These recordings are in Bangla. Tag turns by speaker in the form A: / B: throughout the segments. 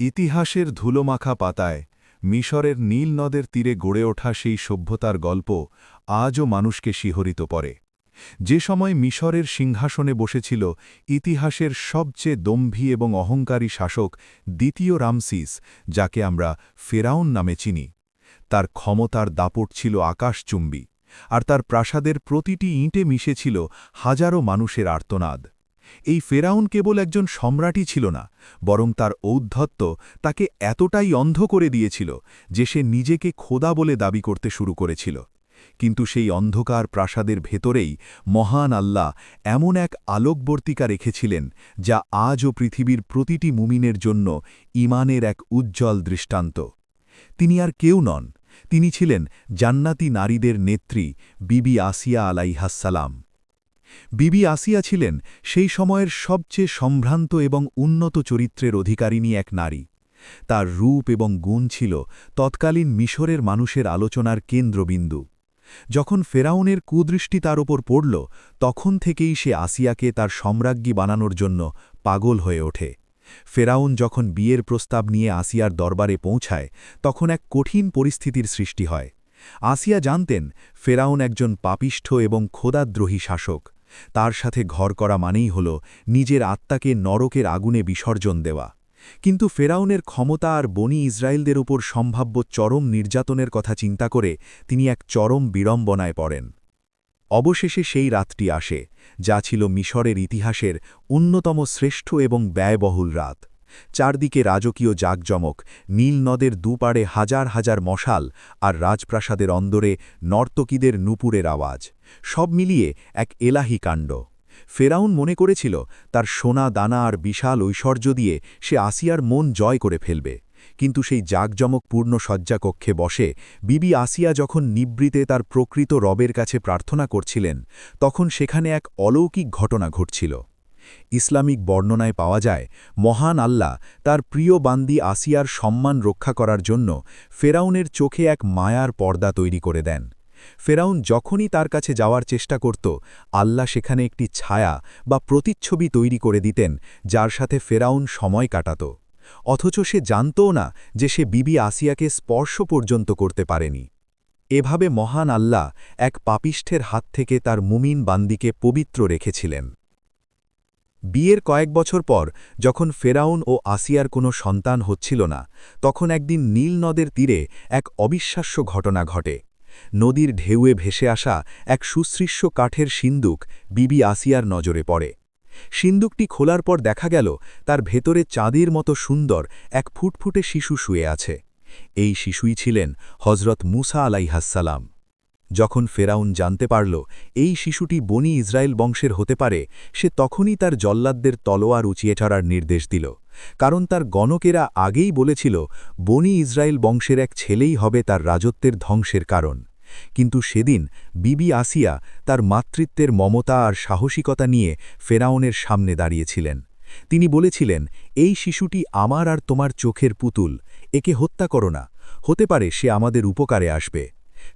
A: ইতিহাসের ধুলোমাখা পাতায়, মিশরের নীল নদের তীরে গড়ে ওঠা সেই সভ্যতার গল্প আজও মানুষকে শিহরিত করে। যে সময় মিশরের সিংহাসনে বসেছিল ইতিহাসের সবচেয়ে দম্ভী এবং অহংকারী শাসক দ্বিতীয় রামসিস, যাকে আমরা ফেরাউন নামে চিনি। তার ক্ষমতার দাপট ছিল আকাশচুম্বী, আর তার প্রাসাদের প্রতিটি ইঁটে মিশেছিল হাজারো মানুষের আর্তনাদ। এই ফেরাউন কেবল একজন সম্রাটই ছিল না, বরং তার ঔদ্ধত্য তাকে এতটাই অন্ধ করে দিয়েছিল যে সে নিজেকে খোদা বলে দাবি করতে শুরু করেছিল। কিন্তু সেই অন্ধকার প্রাসাদের ভেতরেই মহান আল্লাহ এমন এক আলোকবর্তিকা রেখেছিলেন যা আজও পৃথিবীর প্রতিটি মুমিনের জন্য ইমানের এক উজ্জ্বল দৃষ্টান্ত। তিনি আর কেউ নন, তিনি ছিলেন জান্নাতি নারীদের নেত্রী বিবি আসিয়া আলাইহাসালাম বিবি আসিয়া ছিলেন সেই সময়ের সবচেয়ে সম্ভ্রান্ত এবং উন্নত চরিত্রের অধিকারিণী এক নারী। তার রূপ এবং গুণ ছিল তৎকালীন মিশরের মানুষের আলোচনার কেন্দ্রবিন্দু। যখন ফেরাউনের কুদৃষ্টি তার ওপর পড়ল, তখন থেকেই সে আসিয়াকে তার সম্রাজ্ঞী বানানোর জন্য পাগল হয়ে ওঠে। ফেরাউন যখন বিয়ের প্রস্তাব নিয়ে আসিয়ার দরবারে পৌঁছায়, তখন এক কঠিন পরিস্থিতির সৃষ্টি হয়। আসিয়া জানতেন, ফেরাউন একজন পাপিষ্ঠ এবং খোদাদ্রোহী শাসক। তার সাথে ঘর করা মানেই হল নিজের আত্মাকে নরকের আগুনে বিসর্জন দেওয়া। কিন্তু ফেরাউনের ক্ষমতা আর বনি ইসরায়েলদের উপর সম্ভাব্য চরম নির্যাতনের কথা চিন্তা করে তিনি এক চরম বিড়ম্বনায় পড়েন। অবশেষে সেই রাতটি আসে, যা ছিল মিশরের ইতিহাসের অন্যতম শ্রেষ্ঠ এবং ব্যয়বহুল রাত। চারদিকে রাজকীয় জাকজমক, নীল নদের দুপাড়ে হাজার হাজার মশাল আর রাজপ্রাসাদের অন্দরে নর্তকীদের নুপুরের আওয়াজ, সব মিলিয়ে এক এলাহি কাণ্ড। ফেরাউন মনে করেছিল তার সোনা, দানা আর বিশাল ঐশ্বর্য দিয়ে সে আসিয়ার মন জয় করে ফেলবে। কিন্তু সেই জাকজমকপূর্ণ শয্যাকক্ষে বসে বিবি আসিয়া যখন নিবৃতে তার প্রকৃত রবের কাছে প্রার্থনা করছিলেন, তখন সেখানে এক অলৌকিক ঘটনা ঘটছিল। ইসলামিক বর্ণনায় পাওয়া যায়, মহান আল্লাহ তার প্রিয় বান্দি আসিয়ার সম্মান রক্ষা করার জন্য ফেরাউনের চোখে এক মায়ার পর্দা তৈরি করে দেন। ফেরাউন যখনই তার কাছে যাওয়ার চেষ্টা করত, আল্লাহ সেখানে একটি ছায়া বা প্রতিচ্ছবি তৈরি করে দিতেন, যার সাথে ফেরাউন সময় কাটাত। অথচ সে জানতও না যে সে বিবি আসিয়াকে স্পর্শ পর্যন্ত করতে পারেনি। এভাবে মহান আল্লাহ এক পাপিষ্ঠের হাত থেকে তার মুমিন বান্দিকে পবিত্র রেখেছিলেন। বিয়ের কয়েক বছর পর, যখন ফেরাউন ও আসিয়ার কোনো সন্তান হচ্ছিল না, তখন একদিন নীল নদের তীরে এক অবিশ্বাস্য ঘটনা ঘটে। নদীর ঢেউয়ে ভেসে আসা এক সুসৃশ্য কাঠের সিন্দুক বিবি আসিয়ার নজরে পড়ে। সিন্দুকটি খোলার পর দেখা গেল, তার ভেতরে চাঁদের মতো সুন্দর এক ফুটফুটে শিশু শুয়ে আছে। এই শিশুই ছিলেন হজরত মুসা আলাইহাসালাম যখন ফেরাউন জানতে পারল এই শিশুটি বনি ইসরায়েল বংশের হতে পারে, সে তখনই তার জল্লাদদের তলোয়ার উঁচিয়ে ছাড়ার নির্দেশ দিল। কারণ তার গণকেরা আগেই বলেছিল, বনি ইসরায়েল বংশের এক ছেলেই হবে তার রাজত্বের ধ্বংসের কারণ। কিন্তু সেদিন বিবি আসিয়া তার মাতৃত্বের মমতা আর সাহসিকতা নিয়ে ফেরাউনের সামনে দাঁড়িয়েছিলেন। তিনি বলেছিলেন, এই শিশুটি আমার আর তোমার চোখের পুতুল, একে হত্যা করো না। হতে পারে সে আমাদের উপকারে আসবে।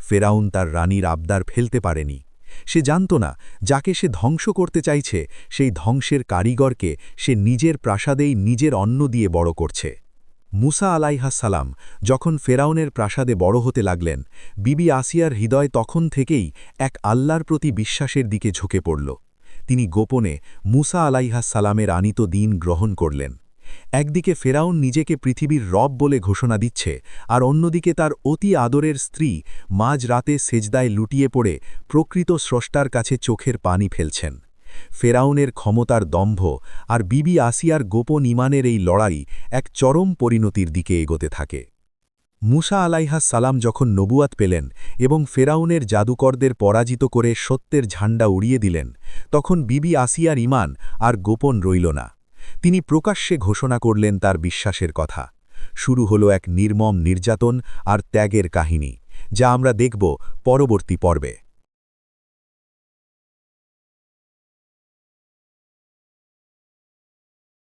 A: ফেরাউন তার রানীর আবদার ফেলতে পারেনি। সে জানত না, যাকে সে ধ্বংস করতে চাইছে, সেই ধ্বংসের কারিগরকে সে নিজের প্রাসাদেই নিজের অন্ন দিয়ে বড় করছে। মুসা আলাইহা সালাম যখন ফেরাউনের প্রাসাদে বড় হতে লাগলেন, বিবি আসিয়ার হৃদয় তখন থেকেই এক আল্লাহর প্রতি বিশ্বাসের দিকে ঝুঁকে পড়ল। তিনি গোপনে মুসা আলাইহা সালামের আনিত দিন গ্রহণ করলেন। একদিকে ফেরাউন নিজেকে পৃথিবীর রব বলে ঘোষণা দিচ্ছে, আর অন্যদিকে তার অতি আদরের স্ত্রী মাঝ রাতে সেজদায় লুটিয়ে পড়ে প্রকৃত স্রষ্টার কাছে চোখের পানি ফেলছেন। ফেরাউনের ক্ষমতার দম্ভ আর বিবি আসিয়ার গোপন ইমানের এই লড়াই এক চরম পরিণতির দিকে এগোতে থাকে। মুসা আলাইহা সালাম যখন নবুয়াত পেলেন এবং ফেরাউনের জাদুকরদের পরাজিত করে সত্যের ঝান্ডা উড়িয়ে দিলেন, তখন বিবি আসিয়ার ইমান আর গোপন রইল না। তিনি প্রকাশ্যে ঘোষণা করলেন তার বিশ্বাসের কথা। শুরু হল এক নির্মম নির্যাতন আর ত্যাগের কাহিনী, যা আমরা দেখব পরবর্তী পর্বে।